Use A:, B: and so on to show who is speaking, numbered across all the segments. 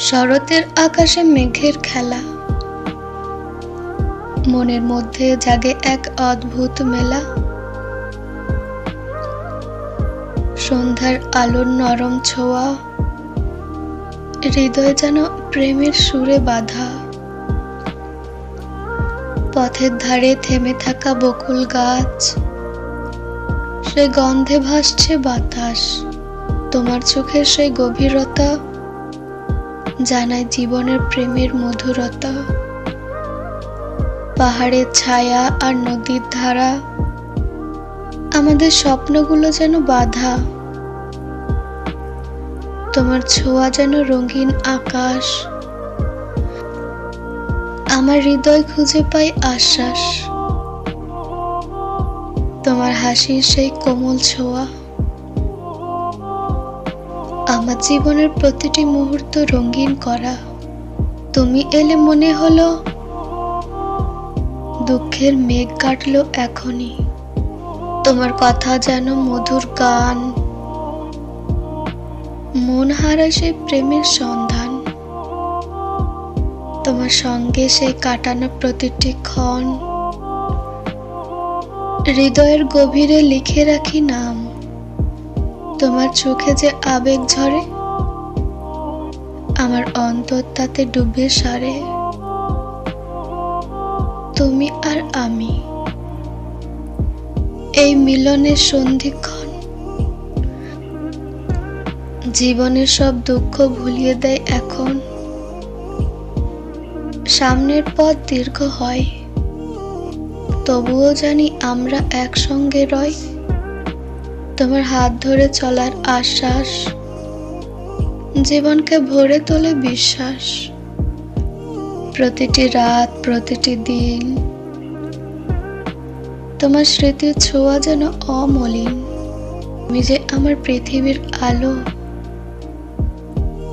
A: শরতের আকাশে মেঘের খেলা। মনের মধ্যে জাগে এক অদ্ভুত মেলা। সন্ধ্যার আলোর নরম ছোঁয়া। হৃদয় যেন প্রেমের সুরে বাধা। পথের ধারে থেমে থাকা বকুল গাছ। সে গন্ধে ভাসছে বাতাস। তোমার চোখের সেই গভীরতা জানায় জীবনের প্রেমের মধুরতা। পাহাড়ের ছায়া আর নদীর ধারা। আমাদের স্বপ্নগুলো যেন বাধা। তোমার ছোঁয়া যেন রঙিন আকাশ। আমার হৃদয় খুঁজে পাই আশ্বাস। তোমার হাসির সেই কোমল ছোঁয়া। আমার জীবনের প্রতিটি মুহূর্ত রঙিন করা। তুমি এলে মনে হলো, দুঃখের মেঘ কাটলো এখনই। তোমার কথা যেন মধুর গান। মন হারা সেই প্রেমের সন্ধান। তোমার সঙ্গে সেই কাটানো প্রতিটি ক্ষণ। হৃদয়ের গভীরে লিখে রাখি নাম। তোমার চোখে যে আবেগ ঝরে, আমার অন্তর তাতে ডুবে সারে। তুমি আর আমি এই মিলনের সন্ধিক্ষণ, জীবনের সব দুঃখ ভুলিয়ে দেয় এখন। সামনের পথ দীর্ঘ হয়, তবুও জানি আমরা একসঙ্গে রই। তোমার হাত ধরে চলার আশ্বাস, জীবনকে ভরে তোলে বিশ্বাস। প্রতিটি রাত, প্রতিটি দিন, তোমার স্মৃতির ছোঁয়া যেন অমলিন। তুমি যে আমার পৃথিবীর আলো,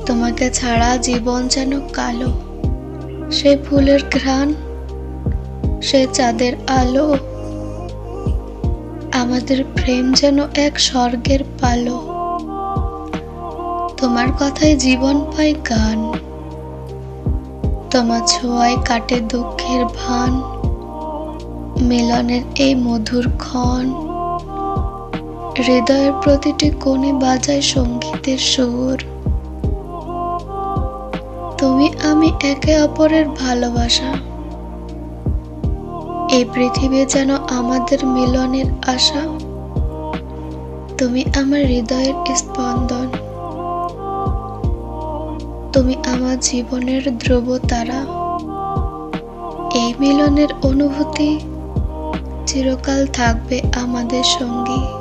A: তোমাকে ছাড়া জীবন যেন কালো। সে ফুলের ঘ্রাণ সে চাঁদের আলো। আমাদের প্রেম যেন এক স্বর্গের পালো তোমার কথায় জীবন পাই গান। তোমার ছোঁয়ায় কাটে দুঃখের ভান। মিলনের এই মধুর ক্ষণ। হৃদয়ের প্রতিটি কোণে বাজায় সঙ্গীতের সুর। তুমি আমি একে অপরের ভালোবাসা। এই পৃথিবী যেন আমাদের মিলনের আশা। তুমি আমার হৃদয়ের স্পন্দন। তুমি আমার জীবনের ধ্রুব তারা এই মিলনের অনুভূতি চিরকাল থাকবে আমাদের সঙ্গী।